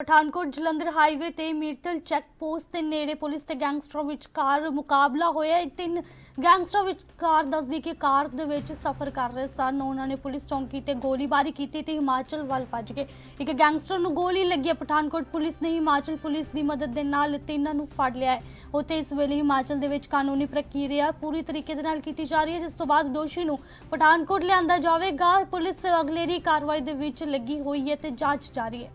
Pathankot Jalandhar highway ਤੇ ਮੀਰਤਲ check post ਦੇ ਨੇੜੇ ਪੁਲਿਸ ਤੇ ਗੈਂਗਸਟਰਾਂ ਵਿਚਕਾਰ ਮੁਕਾਬਲਾ ਹੋਇਆ। ਇਹ ਤਿੰਨ ਗੈਂਗਸਟਰਾਂ ਵਿਚਕਾਰ ਦੱਸਦੀ ਕਿ ਕਾਰ ਦੇ ਵਿੱਚ ਸਫ਼ਰ ਕਰ ਰਹੇ ਸਨ। ਉਹਨਾਂ ਨੇ ਪੁਲਿਸ ਚੌਂਕੀ ਤੇ ਗੋਲੀਬਾਰੀ ਕੀਤੀ ਤੇ ਹਿਮਾਚਲ ਵੱਲ ਭੱਜ ਗਏ। ਇੱਕ ਗੈਂਗਸਟਰ ਨੂੰ ਗੋਲੀ ਲੱਗੀ ਪਠਾਨਕੋਟ ਪੁਲਿਸ ਨੇ ਹਿਮਾਚਲ ਪੁਲਿਸ ਦੀ ਮਦਦ ਦੇ ਨਾਲ ਤਿੰਨਾਂ ਨੂੰ ਫੜ ਲਿਆ ਹੈ। ਉੱਥੇ ਇਸ ਵੇਲੇ ਹਿਮਾਚਲ ਦੇ ਵਿੱਚ ਕਾਨੂੰਨੀ ਪ੍ਰਕਿਰਿਆ ਪੂਰੀ ਤਰੀਕੇ ਦੇ ਨਾਲ ਕੀਤੀ ਜਾ ਰਹੀ ਹੈ, ਜਿਸ ਤੋਂ ਬਾਅਦ ਦੋਸ਼ੀ ਨੂੰ ਪਠਾਨਕੋਟ ਲਿਆਂਦਾ ਜਾਵੇਗਾ। ਪੁਲਿਸ ਅਗਲੇਰੀ ਕਾਰਵਾਈ ਦੇ ਵਿੱਚ ਲੱਗੀ ਹੋਈ ਹੈ ਤੇ ਜਾਂਚ ਜਾਰੀ ਹੈ।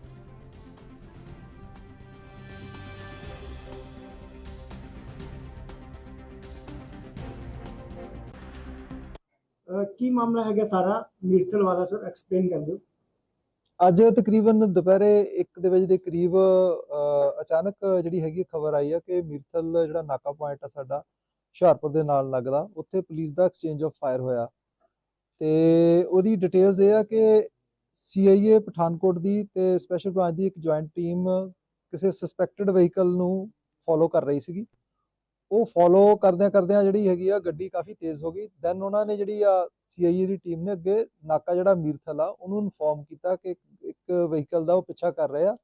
ਕੀ ਮਾਮਲਾ ਹੈਗਾ ਸਾਰਾ? ਮੀਰਤਲ ਵਾਲਾ ਸਰ ਐਕਸਪਲੇਨ ਕਰ ਦਿਓ। ਅੱਜ ਤਕਰੀਬਨ ਦੁਪਹਿਰੇ 1 ਦੇ ਵਜੇ ਦੇ ਕਰੀਬ ਅਚਾਨਕ ਜਿਹੜੀ ਹੈਗੀ ਖਬਰ ਆਈ ਆ ਕਿ ਮੀਰਥਲ ਜਿਹੜਾ ਨਾਕਾ ਪੁਆਇੰਟ ਆ ਸਾਡਾ, ਹੁਸ਼ਿਆਰਪੁਰ ਦੇ ਨਾਲ ਲੱਗਦਾ। ਉੱਥੇ ਪੁਲਿਸ ਦਾ ਐਕਸਚੇਂਜ ਆਫ ਫਾਇਰ ਹੋਇਆ। ਤੇ ਉਹਦੀ ਡਿਟੇਲਸ ਇਹ ਆ ਕਿ ਸੀਆਈਏ ਪਠਾਨਕੋਟ ਦੀ ਤੇ ਸਪੈਸ਼ਲ ਬ੍ਰਾਂਚ ਦੀ ਇੱਕ ਜੁਆਇੰਟ ਟੀਮ ਕਿਸੇ ਸਸਪੈਕਟਡ ਵਹੀਕਲ ਨੂੰ ਫੋਲੋ ਕਰ ਰਹੀ ਸੀਗੀ। ਉਹ ਫੋਲੋ ਕਰਦਿਆਂ ਕਰਦਿਆਂ ਜਿਹੜੀ ਹੈਗੀ ਆ ਗੱਡੀ ਕਾਫੀ ਤੇਜ਼ ਹੋ ਗਈ। ਦੈਨ ਉਹਨਾਂ ਨੇ ਜਿਹੜੀ ਆ ਸੀਆਈਏ ਦੀ ਟੀਮ ਨੇ ਅੱਗੇ ਨਾਕਾ ਜਿਹੜਾ ਮੀਰਥਲ ਆ, ਉਹਨੂੰ ਇਨਫੋਰਮ ਕੀਤਾ ਕਿ ਇੱਕ ਵਹੀਕਲ ਦਾ ਉਹ ਪਿੱਛਾ ਕਰ ਰਿਹਾ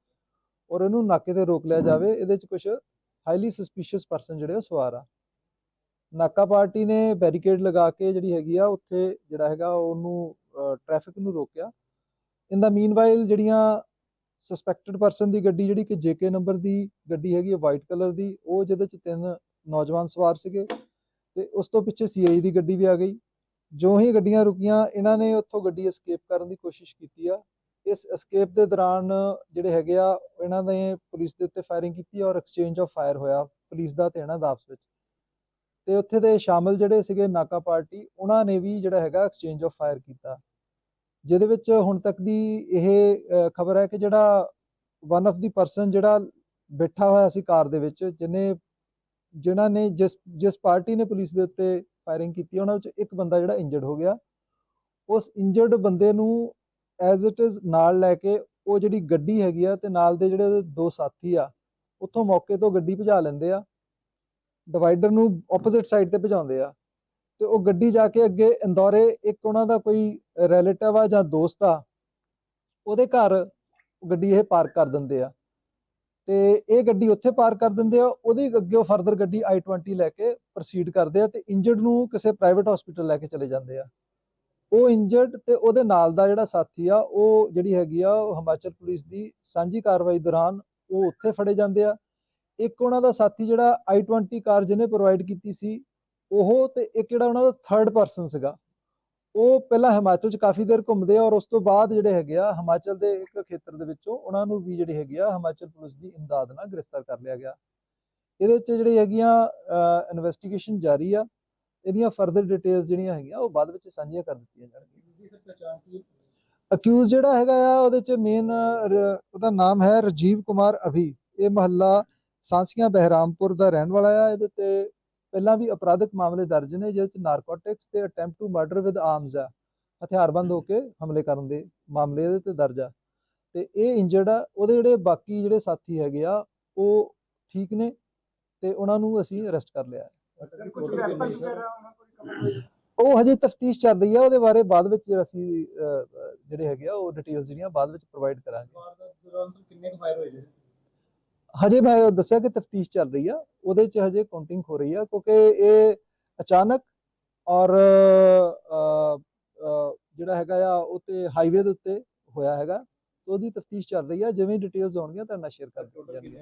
ਔਰ ਇਹਨੂੰ ਨਾਕੇ ਤੇ ਰੋਕ ਲਿਆ ਜਾਵੇ। ਇਹਦੇ ਚ ਕੁਝ ਹਾਈਲੀ ਸਸਪੀਸ਼ੀਅਸ ਪਰਸਨ ਜਿਹੜੇ ਉਹ ਸਵਾਰ ਆ। ਨਾਕਾ ਪਾਰਟੀ ਨੇ ਬੈਰੀਕੇਡ ਲਗਾ ਕੇ ਜਿਹੜੀ ਹੈਗੀ ਆ ਉੱਥੇ ਜਿਹੜਾ ਹੈਗਾ ਉਹਨੂੰ ਟ੍ਰੈਫਿਕ ਨੂੰ ਰੋਕਿਆ। ਇਨ ਦਾ ਮੀਨਵਾਈਲ ਜਿਹੜੀਆਂ ਸਸਪੈਕਟਡ ਪਰਸਨ ਦੀ ਗੱਡੀ ਜਿਹੜੀ ਕਿ ਜੇਕੇ ਨੰਬਰ ਦੀ ਗੱਡੀ ਹੈਗੀ ਹੈ ਵਾਈਟ ਕਲਰ ਦੀ, ਉਹ ਜਿਹਦੇ ਚ ਤਿੰਨ ਨੌਜਵਾਨ ਸਵਾਰ ਸੀਗੇ ਤੇ ਉਸ ਤੋਂ ਪਿੱਛੇ ਸੀਆਈ ਦੀ ਗੱਡੀ ਵੀ ਆ ਗਈ। ਜੋ ਹੀ ਗੱਡੀਆਂ ਰੁਕੀਆਂ, ਇਹਨਾਂ ਨੇ ਉੱਥੋਂ ਗੱਡੀ ਐਸਕੇਪ ਕਰਨ ਦੀ ਕੋਸ਼ਿਸ਼ ਕੀਤੀ ਆ। ਇਸ ਐਸਕੇਪ ਦੇ ਦੌਰਾਨ ਜਿਹੜੇ ਹੈਗੇ ਆ, ਇਹਨਾਂ ਨੇ ਪੁਲਿਸ ਦੇ ਉੱਤੇ ਫਾਇਰਿੰਗ ਕੀਤੀ ਔਰ ਐਕਸਚੇਂਜ ਆਫ ਫਾਇਰ ਹੋਇਆ ਪੁਲਿਸ ਦਾ ਤੇ ਇਹਨਾਂ ਦਾ ਆਪਸ ਵਿੱਚ। ਤੇ ਉੱਥੇ ਦੇ ਸ਼ਾਮਲ ਜਿਹੜੇ ਸੀਗੇ ਨਾਕਾ ਪਾਰਟੀ, ਉਹਨਾਂ ਨੇ ਵੀ ਜਿਹੜਾ ਹੈਗਾ ਐਕਸਚੇਂਜ ਆਫ ਫਾਇਰ ਕੀਤਾ। ਜਿਹਦੇ ਵਿੱਚ ਹੁਣ ਤੱਕ ਦੀ ਇਹ ਖਬਰ ਹੈ ਕਿ ਜਿਹੜਾ ਵਨ ਆਫ ਦੀ ਪਰਸਨ ਜਿਹੜਾ ਬੈਠਾ ਹੋਇਆ ਸੀ ਕਾਰ ਦੇ ਵਿੱਚ, ਜਿਹਨੇ ਜਿਨ੍ਹਾਂ ਨੇ ਜਿਸ ਜਿਸ ਪਾਰਟੀ ਨੇ ਪੁਲਿਸ ਦੇ ਉੱਤੇ ਫਾਇਰਿੰਗ ਕੀਤੀ, ਉਹਨਾਂ ਵਿੱਚ ਇੱਕ ਬੰਦਾ ਜਿਹੜਾ ਇੰਜਰਡ ਹੋ ਗਿਆ। ਉਸ ਇੰਜਰਡ ਬੰਦੇ ਨੂੰ ਐਜ਼ ਇਟ ਇਜ਼ ਨਾਲ ਲੈ ਕੇ ਉਹ ਜਿਹੜੀ ਗੱਡੀ ਹੈਗੀ ਆ ਤੇ ਨਾਲ ਦੇ ਜਿਹੜੇ ਉਹਦੇ ਦੋ ਸਾਥੀ ਆ, ਉੱਥੋਂ ਮੌਕੇ ਤੋਂ ਗੱਡੀ ਭਜਾ ਲੈਂਦੇ ਆ। ਡਿਵਾਈਡਰ ਨੂੰ ਆਪੋਜ਼ਿਟ ਸਾਈਡ ਤੇ ਭਜਾਉਂਦੇ ਆ। ਤੇ ਉਹ ਗੱਡੀ ਜਾ ਕੇ ਅੱਗੇ ਇੰਦੌਰੇ ਇੱਕ ਉਹਨਾਂ ਦਾ ਕੋਈ ਰਿਲੇਟਿਵ ਆ ਜਾਂ ਦੋਸਤ ਆ, ਉਹਦੇ ਘਰ ਗੱਡੀ ਇਹ ਪਾਰਕ ਕਰ ਦਿੰਦੇ ਆ। ਤੇ ਇਹ ਗੱਡੀ ਉੱਥੇ ਪਾਰਕ ਕਰ ਦਿੰਦੇ ਆ, ਉਹਦੀ ਅੱਗੇ ਫਰਦਰ ਗੱਡੀ i20 ਲੈ ਕੇ ਪ੍ਰੋਸੀਡ ਕਰਦੇ ਆ ਤੇ ਇੰਜਰਡ ਨੂੰ ਕਿਸੇ ਪ੍ਰਾਈਵੇਟ ਹਸਪੀਟਲ ਲੈ ਕੇ ਚਲੇ ਜਾਂਦੇ ਆ। ਉਹ ਇੰਜਰਡ ਤੇ ਉਹਦੇ ਨਾਲ ਦਾ ਜਿਹੜਾ ਸਾਥੀ ਆ, ਉਹ ਜਿਹੜੀ ਹੈਗੀ ਆ, ਉਹ ਹਿਮਾਚਲ ਪੁਲਿਸ ਦੀ ਸਾਂਝੀ ਕਾਰਵਾਈ ਦੌਰਾਨ ਉਹ ਉੱਥੇ ਫੜੇ ਜਾਂਦੇ ਆ। ਇੱਕ ਉਹਨਾਂ ਦਾ ਸਾਥੀ ਜਿਹੜਾ i20 ਕਾਰ ਜਿਹਨੇ ਪ੍ਰੋਵਾਈਡ ਕੀਤੀ ਸੀ, ਉਹ ਤੇ ਇੱਕ ਜਿਹੜਾ ਉਹਨਾਂ ਦਾ ਥਰਡ ਪਰਸਨ ਸੀਗਾ। ਉਹ ਪਹਿਲਾਂ ਹਿਮਾਚਲ 'ਚ ਕਾਫੀ ਦੇਰ ਘੁੰਮਦੇ ਆ ਔਰ ਉਸ ਤੋਂ ਬਾਅਦ ਜਿਹੜੇ ਹੈਗੇ ਆ ਹਿਮਾਚਲ ਦੇ ਇੱਕ ਖੇਤਰ ਦੇ ਵਿੱਚੋਂ ਉਹਨਾਂ ਨੂੰ ਵੀ ਜਿਹੜੀ ਹੈਗੀ ਆ ਹਿਮਾਚਲ ਪੁਲਿਸ ਦੀ ਇਮਦਾਦ ਨਾਲ ਗ੍ਰਿਫਤਾਰ ਕਰ ਲਿਆ ਗਿਆ। ਇਹਦੇ 'ਚ ਜਿਹੜੀ ਹੈਗੀਆਂ ਇਨਵੈਸਟੀਗੇਸ਼ਨ ਜਾਰੀ ਆ ਇਹਦੀਆਂ ਫਰਦਰ ਡਿਟੇਲਸ ਜਿਹੜੀਆਂ ਹੈਗੀਆਂ ਉਹ ਬਾਅਦ ਵਿੱਚ ਸਾਂਝੀਆਂ ਕਰ ਦਿੱਤੀਆਂ ਜਾਣਗੀਆਂ। ਅਕਿਊਜ਼ ਜਿਹੜਾ ਹੈਗਾ ਆ ਉਹਦੇ 'ਚ ਮੇਨ ਉਹਦਾ ਨਾਮ ਹੈ ਰਜੀਵ ਕੁਮਾਰ ਅਭੀ। ਇਹ ਮਹੱਲਾ ਸਾਂਸੀਆਂ ਬਹਿਰਾਮਪੁਰ ਦਾ ਰਹਿਣ ਵਾਲਾ ਆ ਇਹਦੇ ਤੇ ਪਹਿਲਾਂ ਵੀ ਅਪਰਾਧਿਕ ਮਾਮਲੇ ਦਰਜ ਨੇ, ਜਿਹਦੇ ਚ ਨਾਰਕੋਟਿਕਸ ਤੇ attempt to murder with arms ਆ। ਹਥਿਆਰਬੰਦ ਹੋ ਕੇ ਹਮਲੇ ਕਰਨ ਦੇ ਮਾਮਲੇ ਇਹਦੇ ਤੇ ਦਰਜ ਆ। ਤੇ ਇਹ ਇੰਜਰਡ ਆ, ਉਹਦੇ ਜਿਹੜੇ ਬਾਕੀ ਜਿਹੜੇ ਸਾਥੀ ਹੈਗੇ ਆ, ਉਹ ਠੀਕ ਨੇ ਤੇ ਉਹਨਾਂ ਨੂੰ ਅਸੀਂ ਅਰੈਸਟ ਕਰ ਲਿਆ। ਉਹ ਹਜੇ ਤਫਤੀਸ਼ ਚੱਲ ਰਹੀ ਆ, ਉਹਦੇ ਬਾਰੇ ਬਾਅਦ ਵਿੱਚ ਅਸੀਂ ਜਿਹੜੇ ਹੈਗੇ ਆ, ਉਹ ਡਿਟੇਲਸ ਜਿਹੜੀਆਂ ਬਾਅਦ ਵਿੱਚ ਪ੍ਰੋਵਾਈਡ ਕਰਾਂਗੇ। ਕਿੰਨੇ ਫਾਇਰ ਹੋਏ ਜੀ ਹਜੇ ਮੈਂ ਦੱਸਿਆ ਕਿ ਤਫਤੀਸ਼ ਚੱਲ ਰਹੀ ਆ ਉਹਦੇ ਚ ਹਜੇ ਕਾਊਂਟਿੰਗ ਹੋ ਰਹੀ ਆ ਕਿਉਂਕਿ ਇਹ ਅਚਾਨਕ ਔਰ ਜਿਹੜਾ ਹੈਗਾ ਆ ਉਹ ਤੇ ਹਾਈਵੇ ਦੇ ਉੱਤੇ ਹੋਇਆ ਹੈਗਾ ਤੇ ਉਹਦੀ ਤਫਤੀਸ਼ ਚੱਲ ਰਹੀ ਆ ਜਿਵੇਂ ਡਿਟੇਲਸ ਆਉਣਗੀਆਂ ਤੁਹਾਡੇ ਨਾਲ ਸ਼ੇਅਰ ਕਰ ਜਾਣਗੀਆਂ